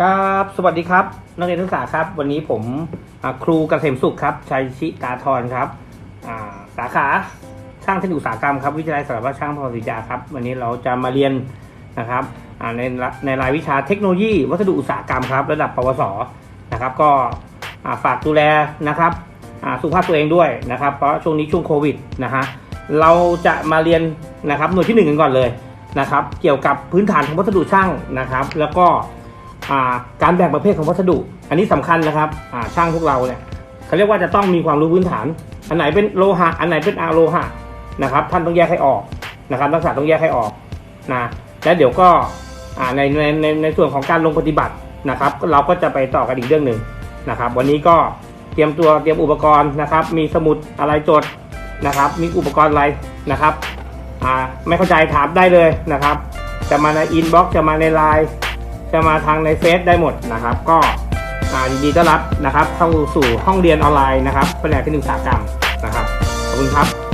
ครับ สวัสดีครับ นักเรียนนักศึกษาครับ วันนี้ผมครูเกษมสุขครับ ชัยชิตาธรครับสาขาช่างเทคนิคอุตสาหกรรมครับ วิทยาลัยสารพัดช่างพอสิจาครับ วันนี้เราจะมาเรียนนะครับในในรายวิชาเทคโนโลยี วัสดุอุตสาหกรรมครับ ระดับปวสนะครับ ก็ฝากดูแลนะครับสุขภาพตัวเองด้วยนะครับ เพราะช่วงนี้ช่วงโควิดนะฮะ เราจะมาเรียนนะครับหน่วยที่หนึ่งกันก่อนเลยนะครับ เกี่ยวกับพื้นฐานของวัสดุช่างนะครับ แล้วก็ การแบ่งประเภทของวัสดุ อันนี้สำคัญนะครับช่างพวกเราเนี่ยเขาเรียกว่าจะต้องมีความรู้พื้นฐาน อันไหนเป็นโลหะ อันไหนเป็นอะโลหะนะครับ ท่านต้องแยกให้ออกนะครับนักศึกษาต้องแยกให้ออกนะแล้วเดี๋ยวก็ในในในในส่วนของการลงปฏิบัตินะครับ เราก็จะไปต่อกันอีกเรื่องหนึ่งนะครับ วันนี้ก็เตรียมตัวเตรียมอุปกรณ์นะครับ มีสมุดอะไรจดนะครับ มีอุปกรณ์อะไรนะครับไม่เข้าใจถามได้เลยนะครับ จะมาในอินบ็อกซ์จะมาในไลน์ จะมาทางในเฟซได้หมดนะครับ ก็ยินดีต้อนรับนะครับ เข้าสู่ห้องเรียนออนไลน์นะครับแผนกคนิตศาสตสากรรมนะครับ ขอบคุณครับ